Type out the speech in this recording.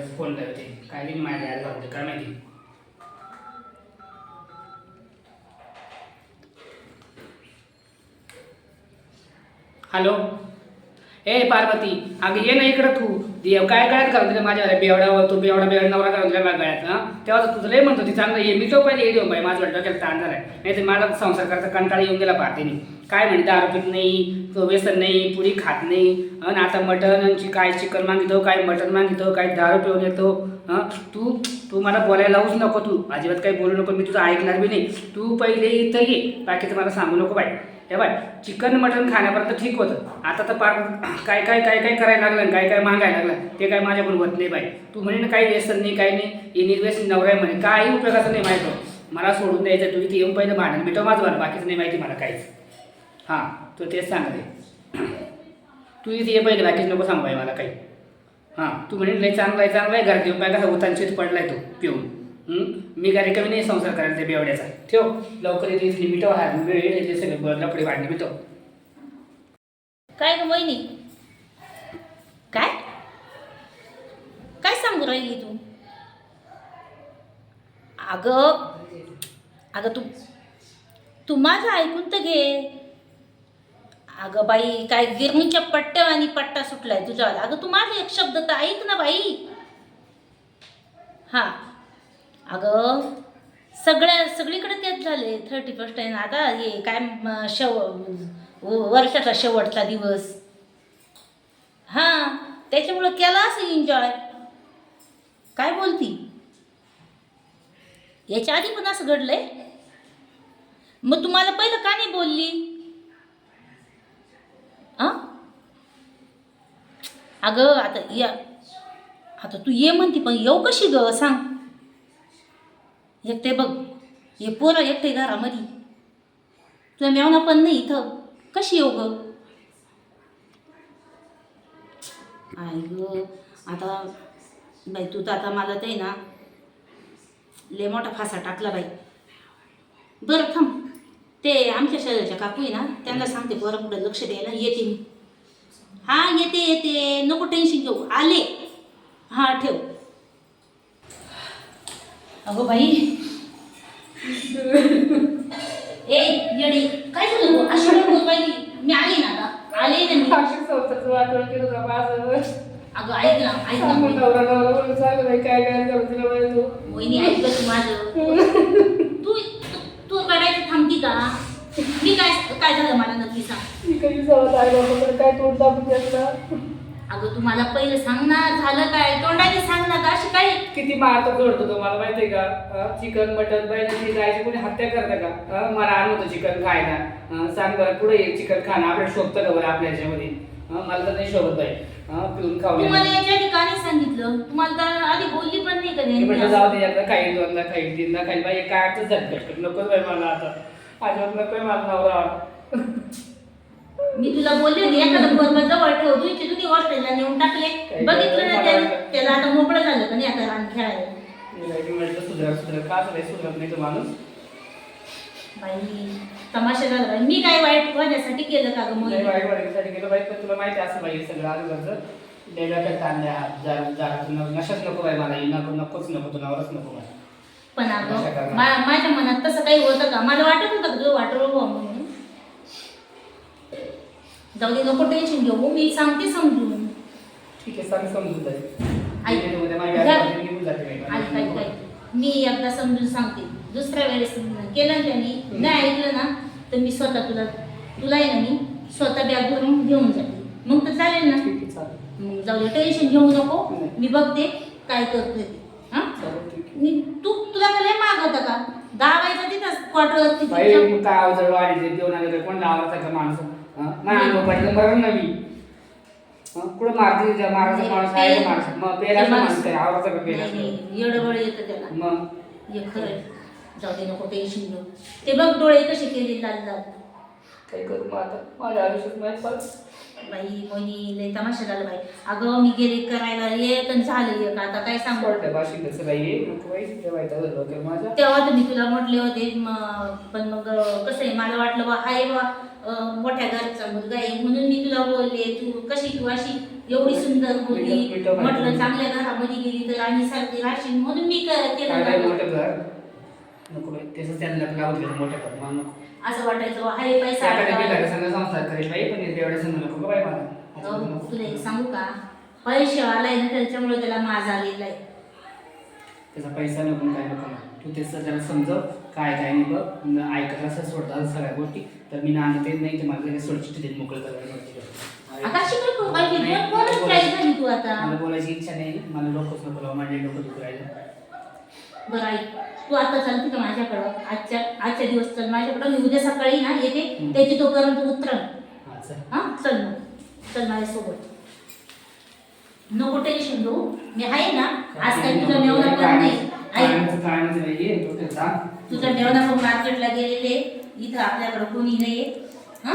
त्याचा फोन करते काय बी माझ्या यायला लावते काय माहिती? हॅलो ए पार्वती अगं ये ना इकडं तू. देव काय गळ्यात घालून माझ्या बेवड्यावर तू बेवडा बेवडा नवरा घालून दिला माझ्या गळ्यात हा तेव्हा तुझं लय म्हणतो ती चांगलं ये मी तो पहिले येऊ देऊ बाई माझं वाटतं डोक्याला ताण झालाय. नाही तर मला संसार करता कंटाळा येऊन गेला पाहतेने काय म्हणे दारू पित नाही तो व्यसन नाही पुरी खात नाही आणि आता मटन आणि काय चिकन मागितो काय मटन मागितो काय दारू पिऊन येतो हां तू तू मला बोलायला लावूच नको तू. अजिबात काही बोलू नको मी तुझं ऐकणार बी नाही. तू पहिले इथं ये बाकीचं मला सांगू नको बाई. हे बाय चिकन मटन खाण्यापर्यंत ठीक होतं. आता तर पार काय काय काय काय करायला लागलं आणि काय काय मागायला लागलं ते काय माझ्याकडून होत नाही बाई. तू म्हणे ना काही व्यसन नाही काही नाही. हे निर्व्यसन नवरा म्हणे. काही उपयोगाचं नाही माहिती. मला सोडून द्यायचं तू इथे येऊन पहिलं भांडण मिटव माझं बरं बाकीचं नाही माहिती मला काहीच. हां तू तेच सांगते तू इथे ये पहिले बाकीच नको सांगू बाई मला काही. हां तू म्हणे लय चांगला आहे चांगला आहे. घरात येऊन पाय कसा पडला पडलाय तो पिऊन. मी काय कमी नाही संसार करायला ते बेवड्याचा. ठेव. लवकर येते इथली मिटव हा वेळ येते सगळे पुढे भांडणे मिटव. काय ग वहिनी? काय? काय सांगू राहिली तू? अगं अगं तू तू माझं ऐकून तर घे. अगं बाई काय गिरणीच्या पट्ट्या आणि पट्टा सुटलाय तुझ्यावाला. अगं तू माझा एक शब्द तर ऐक ना बाई. हां. अगं सगळ्या सगळीकडे तेच झाले. थर्टी फर्स्ट आहे आता हे काय शेव व- वर्षाचा शेवटचा दिवस. हां त्याच्यामुळं केला असं एन्जॉय काय बोलती? याच्या आधी पण असं घडलंय? मग तुम्हाला पहिलं का नाही बोलली? अगं आता या आता तू ये म्हणती पण येऊ कशी ग? सांग. एकटे बघ. हे पोरं एकटे घरामध्ये. तुला मेवणा पण नाही इथं. कशी येऊ ग ग आता बाई तू तर आता मला ते ना लय मोठा फासा टाकला बाई. बरं थांब. ते आमच्या शेजारच्या काकू आहे ना त्यांना सांगते पोरं पुढे लक्ष द्यायला. येते मी. हां येते येते. नको टेन्शन घेऊ. आले. हां ठेव. अगो बाई. ए येडी काय झालं गं? अशी नको बोल बाई मी आले ना आता. आले ना मी. अशी स्वतःच वाटोळ केलं का माझं. अगं ऐक ना ऐक ना. सांगून नवरा नवरा म्हणून सांगू नाही काय काय करू तिला माहिती तू वहिनी ऐकलं तू माझं. तू तू- तू रडायचं थांबती का? मी काय काय झालं मला नक्की सांग. मी कधी सवत बाबा काय तोंड दाबून घेतला? अगं तू मला पहिलं सांग ना झालं काय? तोंडाने सांग ना का अशी काय? किती मारतो जोडतो तो मला माहितीये का चिकन मटन बैलाची गायची कोणी हत्या करतं का मला आणलं होतं चिकन खायला. सांग बरं पुढे ये चिकन खाणं आपल्याला शोभतं का बरं आपल्या ह्याच्यामध्ये अं, मला तर नाही शोभत अं, पिऊन खाऊ मला याच्या ठिकाणी सांगितलं? तुम्हाला तर आधी बोलली पण नाही का मी म्हटलं जाऊ दे एकदा खाईल दोनदा खाईल तीनदा खाईल. बाई काय अर्थच झटकट. नको बाई मला आता. अजिबात नको मला नवरा. मी तुला बोलले होते एखादं पोरगा जवळ ठेव तू इथे तुम्ही हॉस्टेलला नेऊन टाकले. बघितलं ना मला त्याला आता मोकळं झालं का नाही आता रान खेळायला? मी बाई म्हटलं सुधरा सुधरा का सुधरा सुधरत नाही तो माणूस? बाई तमाशा झाला बाई. मी काय वाईट माझ्यासाठी केलं का ग नाही मोहिनी वाईट वाईटसाठी गेलो बाई पण तुला माहिती असं बाई सगळं जा जा तुला नशाच नको बाई मला नको नकोच नको नको बाई. पण अगं. मा- माझ्या मनात तसं काही होतं का? मला वाटत होतं का वाटलं हो म्हणून जाऊ दे नको टेन्शन घेऊ. मी सांगते समजून. ठीक आहे सांग समजून जाईल. मी एकदा समजून सांगते. दुसऱ्या वेळेस केलं ना त्यांनी? नाही ऐकलं ना तर मी स्वतः तुला तुला आहे ना मी स्वतः बॅग भरून घेऊन जाते. मग तर चालेल ना? मग जाऊ दे टेन्शन घेऊ नको. मी बघते काय करतोय ते. हां? चालेल ठीक आहे. मी तू तुला काय माग होतं का? दहा वाजता बाई मग काय देऊन कोण लावला का माणूस? नाही अनुभव पडलं बरं ना मी. हं? कुठं मारते मारायचा माणूस आहे का माणूस मग पेला माणूस काय आवडतं का पेला येडबळ येतं त्याला. मग? हे खरं जाऊ दे नको टेन्शन घेऊ. ते बघ डोळे कसे केले लाल लाल. काही करू मग आता? माझ्या आयुष्यात माहीत बाई मोहिनी लय तमाशा झाला बाई. अगं मी गेले करायला एक आणि झालं एक. आता काय सांगू? पडलं बाशिंदाचं बाई. ये नको बाई माझ्या. तेव्हा तर मी तुला म्हटले होते म- पण मग कसं आहे मला वाटलं बा हाय बा मोठ्या घरचा मुलगा आहे म्हणून मी तुला बोलले तू कशी तू अशी एवढी सुंदर मुलगी. म्हटलं चांगल्या घरामध्ये गेली तर आणि सारखी राहशील म्हणून मी केलं नको त्याचं त्यांना लावून नको. असं वाटायचं आहे पैसा संसार करेल बाई पण एवढ्या संग नको बाई मला. तुला एक सांगू का? पैसे आलाय ना त्याच्यामुळे त्याला माज आलेला आहे. त्याचा पैसा नको काय नको तू त्याचं त्याला समजव काय काय नाही बघ. ऐकत असं सोडतात सगळ्या गोष्टी. तर मी नांदत येत नाही ते मला सोडचिट्टी देऊन मोकळं करायला तू नाही, तू मला बोलायची इच्छा नाही. मला डोकंच नको लावू, माझे डोकं दुखू राहिलं. बरं ऐक तू आता चालते का माझ्याकडं. आजच्या आजच्या दिवस चल माझ्याकडं. मी उद्या सकाळी ना येते. त्याची तोपर्यंत उतरण चल. हा? चल मग. चल माझ्यासोबत. नको टेन्शन घेऊ. मी आहे ना आज काही तुझा मेवना पण नाही. तुझा मेवना पण मार्केटला गेलेले इथं आपल्याकडं कोणी नाही हा?